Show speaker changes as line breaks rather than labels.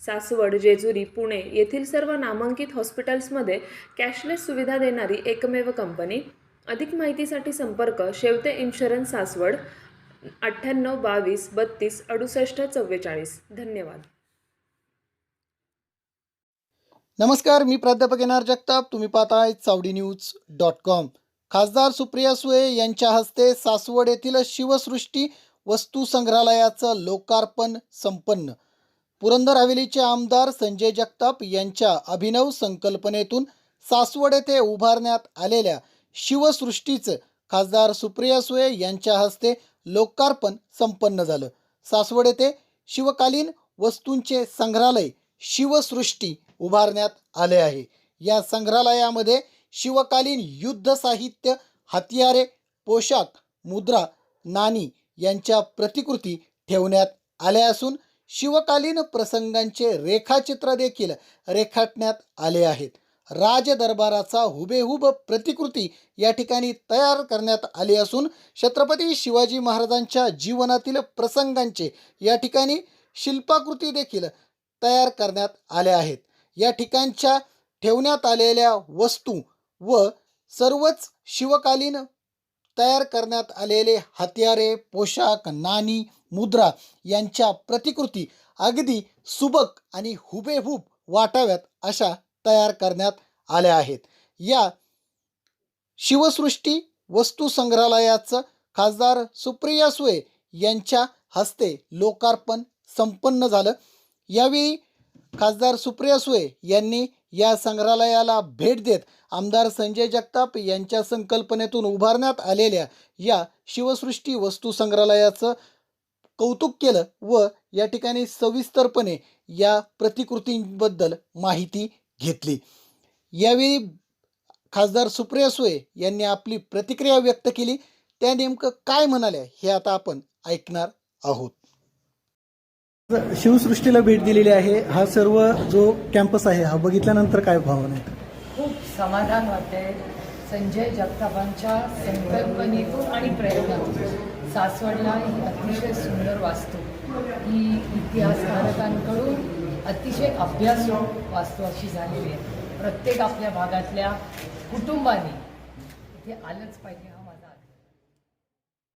सासवड जेजुरी पुणे येथील सर्व नामांकित हॉस्पिटल्समध्ये कॅशलेस सुविधा देणारी एकमेव कंपनी. अधिक माहितीसाठी संपर्क शेवते इन्शुरन्स सासवड अठ्ठ्याण्णव बावीस बत्तीस अडुसष्ट चव्वेचाळीस. धन्यवाद.
नमस्कार मी प्राध्यापक एन जगताप. तुम्ही पाहताय चावडी न्यूज डॉट कॉम. खासदार सुप्रिया सुळे यांच्या हस्ते सासवड येथील शिवसृष्टी वस्तू संग्रहालयाचं लोकार्पण संपन्न. पुरंदर हवेलीचे आमदार संजय जगताप यांच्या अभिनव संकल्पनेतून सासवड येथे उभारण्यात आलेल्या शिवसृष्टीचं खासदार सुप्रिया सुळे यांच्या हस्ते लोकार्पण संपन्न झालं. सासवड येथे शिवकालीन वस्तूंचे संग्रहालय शिवसृष्टी उभारण्यात आले आहे. या संग्रहालयामध्ये शिवकालीन युद्ध साहित्य हत्यारे पोशाख मुद्रा नाणी यांच्या प्रतिकृती ठेवण्यात आल्या असून शिवकालीन प्रसंगांचे रेखाचित्र देखील रेखाटण्यात आले आहेत. राजदरबाराचा हुबेहूब प्रतिकृती या ठिकाणी तयार करण्यात आली असून छत्रपती शिवाजी महाराजांच्या जीवनातील प्रसंगांचे या ठिकाणी शिल्पाकृती देखील तयार करण्यात आल्या आहेत. या ठिकाणच्या ठेवण्यात आलेल्या वस्तू व सर्वच शिवकालीन तयार करण्यात आलेले हत्यारे पोशाख नाणी मुद्रा यांच्या प्रतिकृती अगदी सुबक आणि हुबेहूब वाटाव्यात अशा तयार करण्यात आल्या आहेत. या शिवसृष्टी वस्तू संग्रहालयाचं खासदार सुप्रिया सुळे यांच्या हस्ते लोकार्पण संपन्न झालं. यावेळी खासदार सुप्रिया सुळे यांनी या संग्रहालयाला भेट देत आमदार संजय जगताप यांच्या संकल्पनेतून उभारण्यात आलेल्या या शिवसृष्टी वस्तू संग्रहालयाचं कौतुक केलं व या ठिकाणी सविस्तरपणे या प्रतिकृतींबद्दल माहिती घेतली. यावेळी खासदार सुप्रिया सुळे यांनी आपली प्रतिक्रिया व्यक्त केली. त्या नेमकं काय म्हणाल्या हे आता आपण ऐकणार आहोत. शिवसृष्टीला भेट दिलेली आहे. हा सर्व जो कॅम्पस आहे हा बघितल्यानंतर काय भावना आहे
खूप समाधान वाटते संजय जगतापांच्या संकल्पनेतून आणि प्रेरणेतून सासवडला ही अतिशय सुंदर वास्तू. ही इतिहासकारकांकडून अतिशय अभ्यासू वास्तू अशी झालेली आहे. प्रत्येक आपल्या भागातल्या कुटुंबाने इथे आलंच पाहिजे.